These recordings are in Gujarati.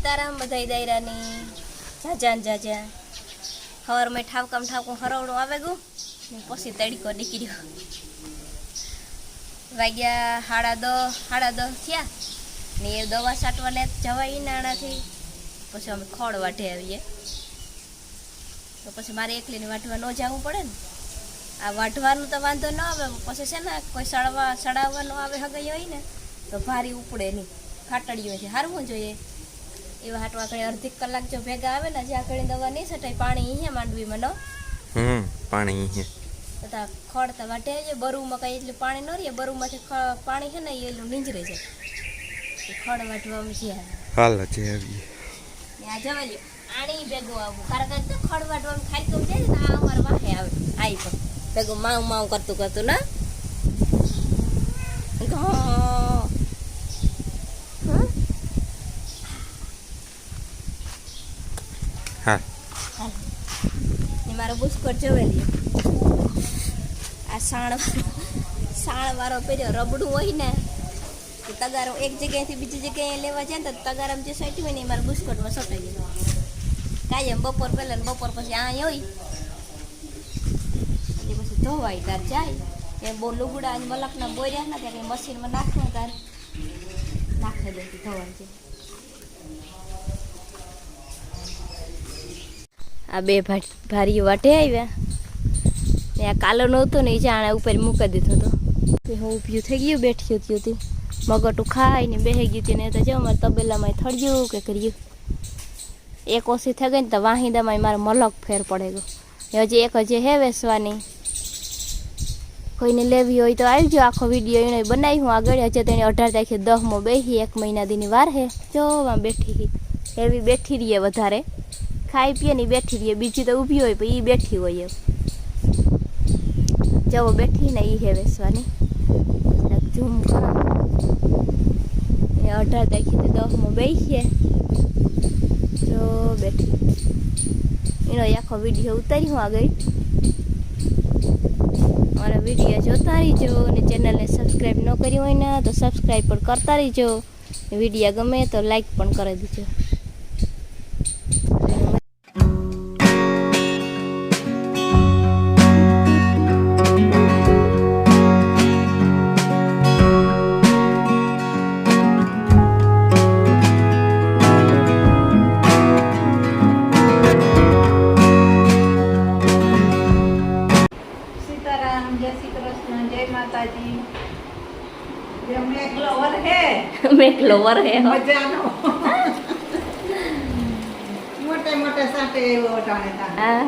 સીતારામ બધાય દાયરાની ને જાજા સવારમાં ઠાવકામ ઠાવકું હરવડું આવે ગયું પછી તડકો નીકળ્યો. વાગ્યા સાડા દસ સાડા દસ થયા, ને એ દવા છાંટવા લે જવાય નાણાથી પછી અમે ખોળ વાઢે આવીએ. તો પછી મારે એકલીને વાઢવા ન જવું પડે ને. આ વાઢવાનું તો વાંધો ન આવે, પછી છે ને કોઈ સળવા સડાવવાનું આવે હગાઈ હોય ને, તો ભારી ઉપડે નહીં. ફાટડીઓ છે, હારવું જોઈએ. એવા હાટવા કઈ અડધી કલાક જો ભેગા આવે ને જ્યાં કઈ દવા નહીં છટાય પાણી અહીંયા માંડવી મનો હમ પાણી છે તથા ખડ તો વાટે છે બરુમાં કઈ એટલું પાણી ન રહે બરુમાંથી પાણી છે ને એ એટલું નીંજરે છે. ખડ વાટવામાં જ્યાં હાલ છે આવીએ. ને આ જવા આણી ભેગું આવું. કારણ કે ખડ વાટવાનું ખાઈ તો જાય ને આ અમારે વાહે આવે. આઈ પણ. ભેગું માવ માવ કરતું કરતું ના ઘા. હં? હા. મારો બુસ્કોટ જોવે આ સાણ સાણ વાળો પહેર્યો, રબડું હોય ને, તો તગારો એક જગ્યાએથી બીજી જગ્યાએ લેવા જાય ને તો તગારામ જે સાઈટ હોય ને એ મારા બુસ્કોટમાં સટાઈ જાય. કાયમ બપોર પહેલા ને બપોર પછી આ હોય. એટલે પછી ધોવાય તાર જાય. એ બહુ લુગડા મલકના બોર્યા ના ત્યાં મશીનમાં નાખવા તાર. નાખી દે ધોવાય છે આ બે ભારીઓ વાટે આવ્યા. ને આ કાલો નહોતો ને એ જાણે ઉપર મૂકી દીધો હતો હું ઊભી થઈ ગયું બેઠી હતી હતી મગટું ખાઈને બેહી ગયું હતી ને તો જો મારે તબેલામાં થળ્યું કે કર્યું. એક ઓછી થઈ ગઈ ને તો વાહિંદામાં મારે મલક ફેર પડે ગયો. હજી એક હજી હે વેસવાની. કોઈને લેવી હોય તો આવી જાઓ આખો વીડિયો એને બનાવી હું આગળ હજી તેની અઢાર તારીખે દહમો બેસી એક મહિના દીની વાર હે. જો બેઠી એવી બેઠી રહીએ વધારે. ખાઈ પીએ ને બેઠી રહીએ. બીજી તો ઊભી હોય પણ એ બેઠી હોય એમ. જવો બેઠી ને એ હે વેસવાની. ઝૂમ એ અઢાર તારીખે દસમાં બેસીએ જો, બેઠી. એનો આખો વીડિયો ઉતારી હું આગળ. મારા વીડિયો જોતા રહીજો અને ચેનલને સબસ્ક્રાઈબ ન કરી હોય ને તો સબસ્ક્રાઈબ પણ કરતા રહીજો. વીડિયો ગમે તો લાઈક પણ કરી દેજો. માતાજી જે હે. મજાનો. મોટે મોટે સાટે એવો ટાણે તા હા.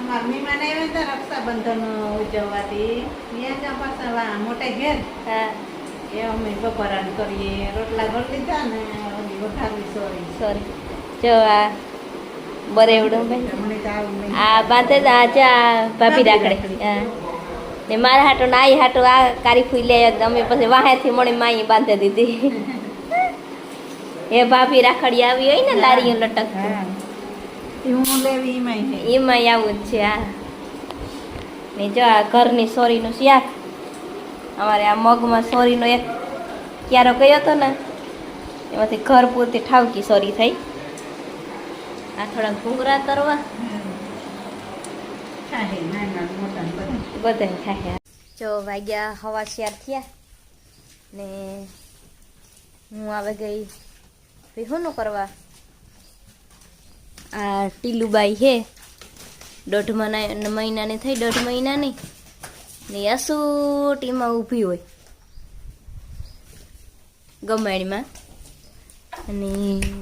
અમાર મને આવ્યા તો રક્ષાબંધન ઉજવવાથી ત્યાં જ્યાં પાછા મોટે ઘેર હા. એ અમે બપોરાન કરીએ. રોટલા ઘર લીધા ને વઘારવી સોરી. સોરી. જો આ બરેવડું ભાઈ આ બાંધે તો આ ભાભી રાખડે. હા. ને મારા હાટો ને આઈ હાટો આ કારી ફૂઈ લે અમે પછી વાહેથી મળી માઈ બાંધી દીધી. એ ભાભી રાખડી આવી હોય ને લારી લટક હા. લેવી એમાં આવું જ છે આ ને જો આ ઘરની સોરીનું શાક અમારે આ મગમાં સોરીનો એક ક્યારો કયો હતો ને એમાંથી ઘર પૂરતી ઠાવકી સોરી થઈ. આ થોડા ઘૂંઘરા તરવા. બધા થાય જો વાગ્યા હવા શિયાર થયા ને હું આવે ગઈ વિહુનું કરવા? આ ટીલુબાઈ હે, દોઢ મહિના મહિનાની થઈ, દોઢ મહિનાની. ને અસૂટીમાં ઊભી હોય. ગમાણીમાં અને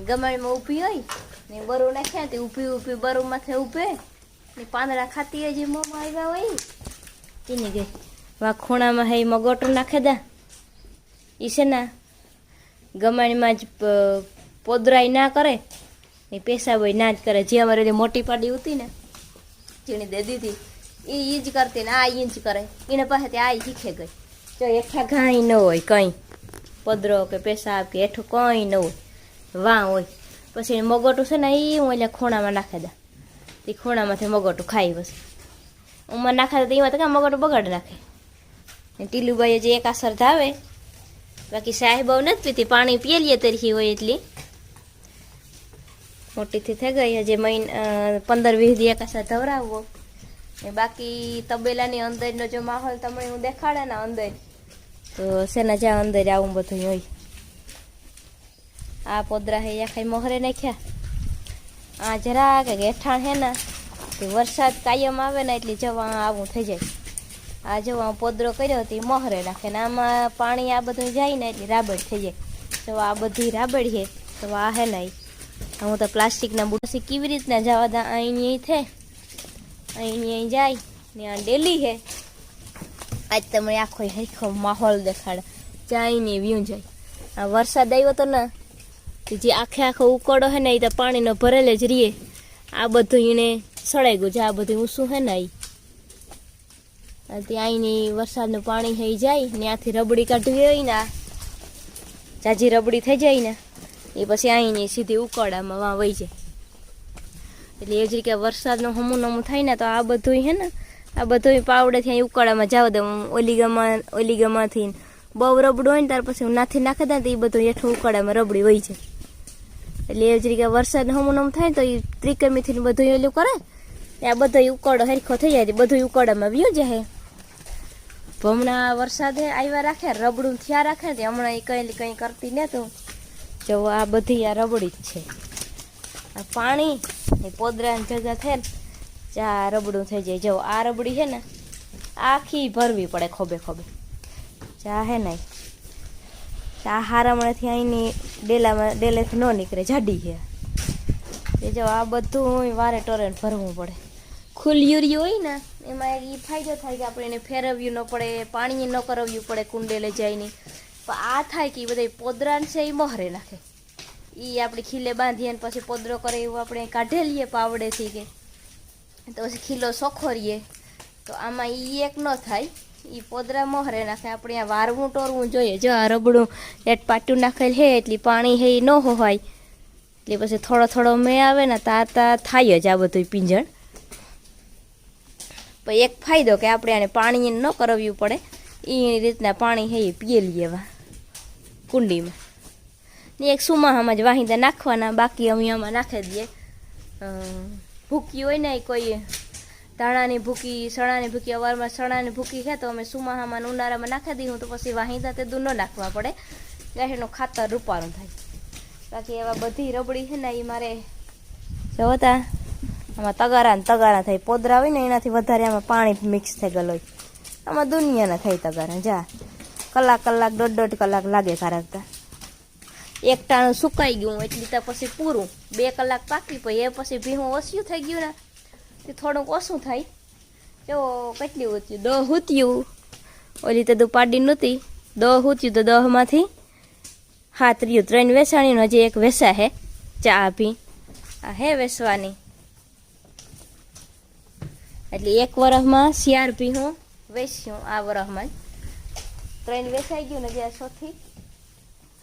ગમાણીમાં ઊભી હોય ને બરુ નાખ્યા તે ઊભી ઊભી બરુમાંથી ઊભે ને પાંદડા ખાતી હોય જે મોંમાં આવ્યા હોય. ચીની ગઈ વા ખૂણામાં હે મગોટું નાખે દા. એ છે ને, ગમાણીમાં જ પોદરાય ના કરે એ પેશાબ ના જ કરે. જે અમારે મોટી પાડી હતી ને, જેને દે દીધી એ ઈ જ કરતી ને આ ઈ જ કરે. એને પાસે આ શીખે ગઈ. જો એઠા કાંઈ ન હોય કંઈ, પદરો કે પેશાબ કે એઠું કંઈ ન હોય, વાં હોય. પછી મગોટું છે ને એ હું એટલે ખૂણામાં નાખે દા. એ ખૂણામાંથી મગોટું ખાઈ બસ ઉંમર નાખાતા તો એમાં તો કાં મગોટું બગાડ નાખે. ટીલુભાઈએ જે એક અસર ધાવે, બાકી સાહેબ નથી પીતી, પાણી પીએ લઈએ તરીકે હોય એટલી. મોટીથી થઈ ગઈ, હજી મહિના પંદર વીસ દી એકાસા ધવરાવવો. ને બાકી તબેલાની અંદરનો જો માહોલ તમને હું દેખાડે ને અંદર, તો શેના જ્યાં અંદર આવું બધું હોય. આ પોદરા હે ખાઈ મોહરે નાખ્યા. આ જરા કે ગેઠાણ હે ને તે વરસાદ કાયમ આવે ને એટલે જવા આવું થઈ જાય. આ જવા પોદરો કર્યો તે મોહરે નાખે ને આમાં પાણી આ બધું જાય ને એટલે રાબડ થઈ જાય. તો આ બધી રાબડ છે, તો આ હે ને ઈ. હું તો પ્લાસ્ટિકના બુટસી કેવી રીતના જવા દા અહીં અહીં થે અહીં અહીં જાય ને આ ડેલી છે આજ તમને આખો હરખો માહોલ દેખાડે. જાય વ્યૂ જાય. આ વરસાદ આવ્યો તો ને જે આખે આખો ઉકળો હે ને એ તો પાણીનો ભરેલે જ રહીએ. આ બધું એને સળાઈ ગયું છે. આ બધું ઊંસું હે ને ત્યાં અહીંની વરસાદનું પાણી થઈ જાય આથી રબડી કાઢવી હોય ને જાજી રબડી થઈ જાય ને, એ પછી અહીંની સીધી ઉકળામાં વાં વહી જાય. એટલે એ જ રીતે વરસાદનું હમું નમું થાય ને, તો આ બધું હે ને, આ બધું પાવડેથી અહીં ઉકાળામાં જાવ દઉં. ઓલી ઓલીગામાંથી ઓલી બહુ રબડું હોય ને, ત્યાર પછી હું નાથી નાખી દઉં, તો એ બધું હેઠું ઉકાળામાં રબડી વહી જાય. એટલે એ જ રીતે વરસાદ હમું નમું થાય તો એ ત્રિકમીથી બધું એલું કરે આ બધો ઉકળો હરખો થઈ જાય બધું ઉકળામાં વ્યુ જાય હમણાં વરસાદે આવ્યા રાખે, રબડું થયા રાખે ને હમણાં એ કંઈ કંઈ કરતી ને તો. જો આ બધી આ રબડી જ છે. આ પાણી, એ પોદરાની જગ્યા થાય ને, ચા રબડું થઈ જાય. જો આ રબડી છે ને, આખી ભરવી પડે ખોબે ખોબે. ચા હે ને આ હારામણેથી અહીંની ડેલામાં, ડેલેથી ન નીકળે, જાડી છે એ જો આ બધું વારે ટોરે ભરવું પડે. ખુલ્યુરી હોય ને, એમાં એ ફાયદો થાય કે આપણે એને ફેરવ્યું ન પડે પાણી ન કરવ્યું પડે કુંડે લઈ જઈને. પણ આ થાય કે એ બધા પોદરાન છે એ મોહરે નાખે. એ આપણે ખીલે બાંધીએ ને પછી પોદરો કરે એવું આપણે કાઢેલીએ પાવડેથી કે. તો પછી ખીલો સોખોરીએ. તો આમાં એ એક ન થાય. એ પોદરા મોહરે નાખે. આપણે આ વારવું ટોરવું જોઈએ. જો આ રબડું એટ પાટું નાખેલ હે, એટલી પાણી હે એ ન હોય એટલે પછી થોડો થોડો મેં આવે ને, તા તા થાય જ આ બધું પીંજણ. પણ એક ફાયદો કે આપણે આને પાણી ન કરવ્યું પડે. એ રીતના પાણી હે પીએ લઈએ એવા કુંડીમાં. ને એક સુમાહામાં જ વાહિંદા નાખવાના, બાકી અમે આમાં નાખી દઈએ. ભૂકી હોય ને કોઈ ધાણાની ભૂકી, સણાની ભૂકી, અવારમાં સણાની ભૂકી છે તો અમે સુમાહામાં ઉનાળામાં નાખી દઈએ. તો પછી વાહિંદા તે દૂર ન નાખવા પડે. ગાયનું ખાતર રૂપારું થાય. બાકી એવા બધી રબડી છે ને એ મારે જોતા આમાં તગારા ને તગારા થાય. પોદરા હોય ને એનાથી વધારે આમાં પાણી મિક્સ થઈ ગયેલું હોય. આમાં દુનિયાના થાય તગારા, જા. કલાક કલાક, દોઢ દોઢ કલાક લાગે કારકતા એકટાણું સુકાઈ ગયું, એટલી તો પછી પૂરું. બે કલાક પાકી પછી એ પછી ભીહું ઓછું થઈ ગયું ને, તે થોડુંક ઓછું થાય. એવો કેટલી ઉત્યું દહ હૂત્યું ઓલી તો દુ પાડી નહોતી. દહ હૂત્યું તો દહમાંથી હાથ રહ્યું. ત્રણ વેસાણીનું હજી એક વેસા હે. ચા ભી આ હે વેસવાની. એટલે એક વરસમાં ભી હું વેચ્યું આ વરસમાં જ. ત્રણ વેસાઈ ગયું ને જે સોથી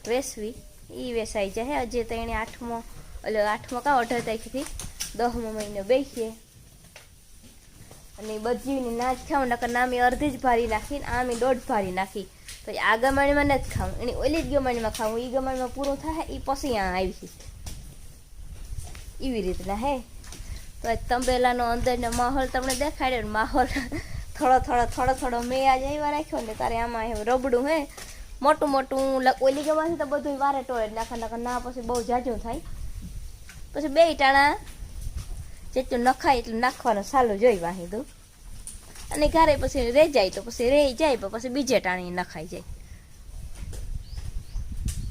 વેસવી એ વેસાઈ જાય હજી તો એને આઠમો, એટલે આઠમો કાં અઢાર તારીખથી દસમો મહિનો બેસીએ અને બધીની નાચ ખાવું નકર નામી અડધી જ ભારી નાખી ને આમી દોઢ ભારી નાખી. તો આ ગમાણીમાં નથી ખાવું એની ઓલી જ ગમાણીમાં ખાવું એ ગમાણીમાં પૂરું થાય એ પછી આ આવી. એવી રીતના, હે? તો તંબેલાનો અંદરનો માહોલ તમને દેખાડ્યો માહોલ થોડો થોડો થોડો થોડો મેં આજે એવા રાખ્યો ને તારે આમાં એવું રબડું હે. મોટું મોટું ઓલી ગમાથી તો બધું વારે ટોળે નાખા નાખા ના પછી બહુ જાજુ થાય. પછી બે ટાણા જેટલું નખાય એટલું નાખવાનું સાલું જોઈ વાહીદું અને ઘરે પછી રહી જાય તો પછી રહી જાય પણ પછી બીજે ટાણી નખાઈ જાય.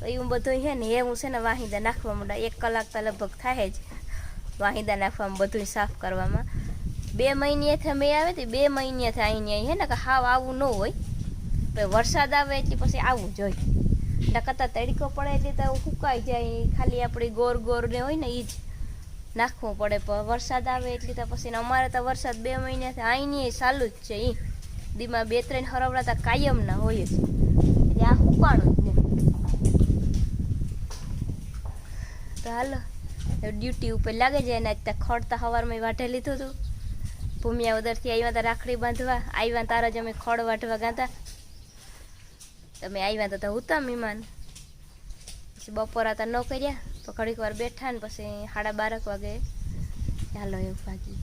તો એવું બધું છે ને એવું છે ને વાહિંદા નાખવા માંડે. એક કલાક તો લગભગ થાય જ. વાહિંદા નાખવામાં બધું સાફ કરવામાં. બે મહિનેથી મેં આવે તો બે મહિનેથી અહીંયા અહીં હે ને, કે હાવ આવું ન હોય. પછી વરસાદ આવે એટલે પછી આવવું જોઈએ કરતા તડકો પડે એટલે તો સુકાઈ જાય. ખાલી આપણી ગોર ગોર ને હોય ને એ જ નાખવું પડે. પણ વરસાદ આવે એટલે તો પછી અમારે તો વરસાદ બે મહિનાથી અહીંની ચાલુ જ છે એ દીમાં બે ત્રણ હરવડા તો કાયમ ના હોય જ. એટલે આ સુકાણું જ ને. તો હાલો. ડ્યુટી ઉપર લાગે જાય ને ત્યાં ખડતા સવારમાં વાટે લીધું હતું ભૂમિયા ઉદરથી આવ્યા હતા રાખડી બાંધવા આવ્યા તારા જ અમે ખડ વાટવા ગાતા તમે આવ્યા તો હતા મહેમાન. પછી બપોરા તો ન કર્યા, તો ઘડીક વાર બેઠા ને પછી સાડા બારક વાગે ચાલો એવું ભાગી.